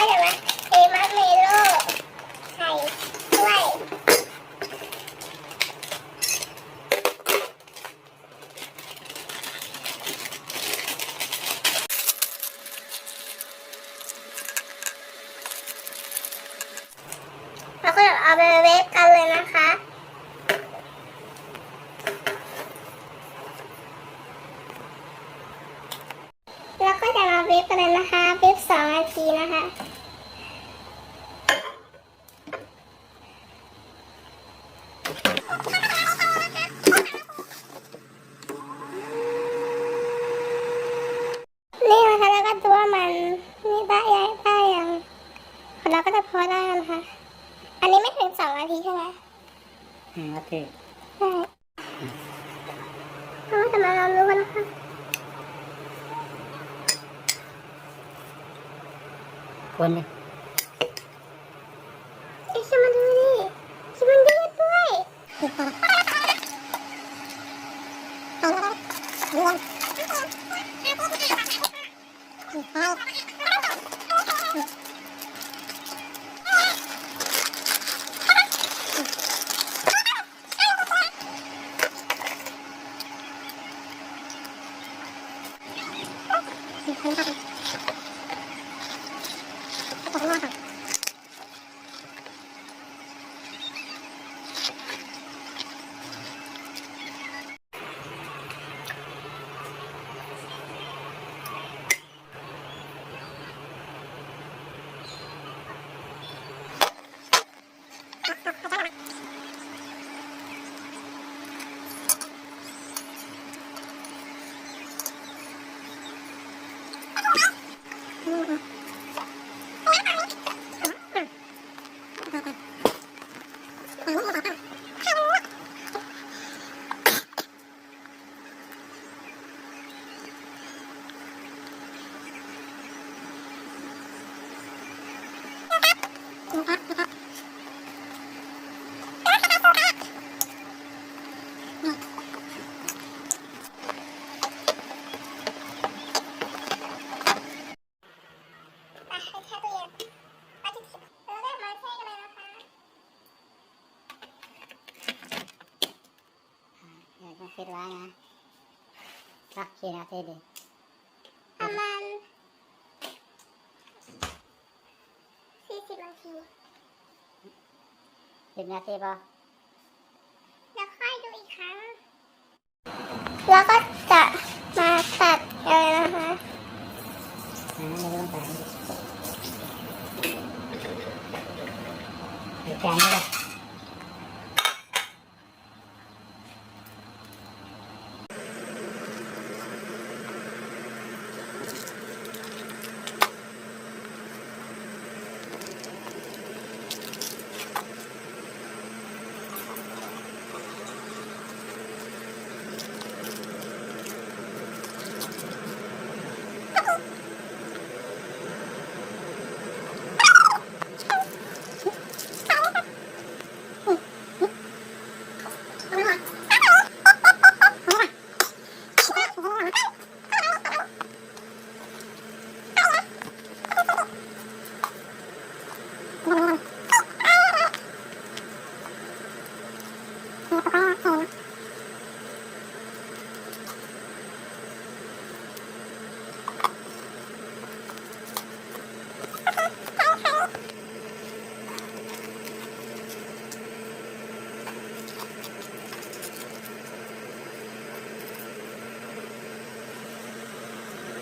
ก็จะมาเทมัมมีโลใส่ถ้วยแล้วก็เอาไปเวฟกันเลยนะคะแล้วก็จะมาเวฟกันเลยนะคะ เวฟสองนาทีนะคะ นี่นะคะแล้วก็ดูว่ามันนี่ได้ยังได้ยังของเราก็ จะพอได้แล้วนะคะ อันนี้ไม่ถึงสองนาทีใช่ไหมอืมโอเคใช่เราจะมาลองดูกันนะคะคนเลยเอ๊ะชิมมาดูดิชิมมันยืดด้วยไปให้แช่ตู้เย็นเอาจิบๆแล้วก็มาแช่กันเลยนะคะ อยากมาเสร็จแล้วนะรักเคียร์เทดีประมาณสี่สิบนาทีสิบนาทีป่ะแล้วค่อยดูอีกครั้ง แล้วก็จะมาตัดเลยนะคะอ่าไม่ต้องตามเดี๋ยวจานนี้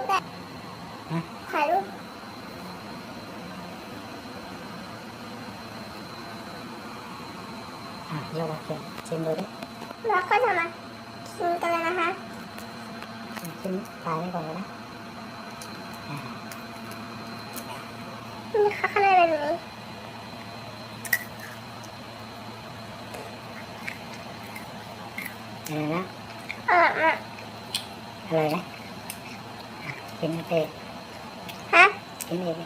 ละแฮะ ถ่ายรูป อะยกมาชิมชิมดูดิแล้วก็จะมากินกันเลยนะคะชิมปลาไว้ก่อนเลยนะอ่านี่ค่ะข้างในเป็นแบบนี้อะไรนะอร่อยมากอะไรนะอะกินเองฮะกินเอง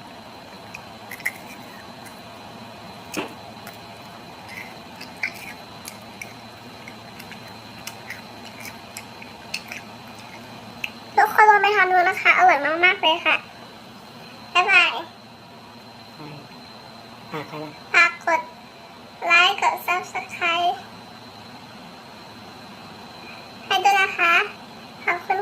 ทุกคนลอง ไปทำดูนะคะ อร่อยมากๆเลยค่ะ บ๊ายบายใช่ปไรฝากกดไลค์กด subscribe ให้ด้วยนะคะ ขอบคุณ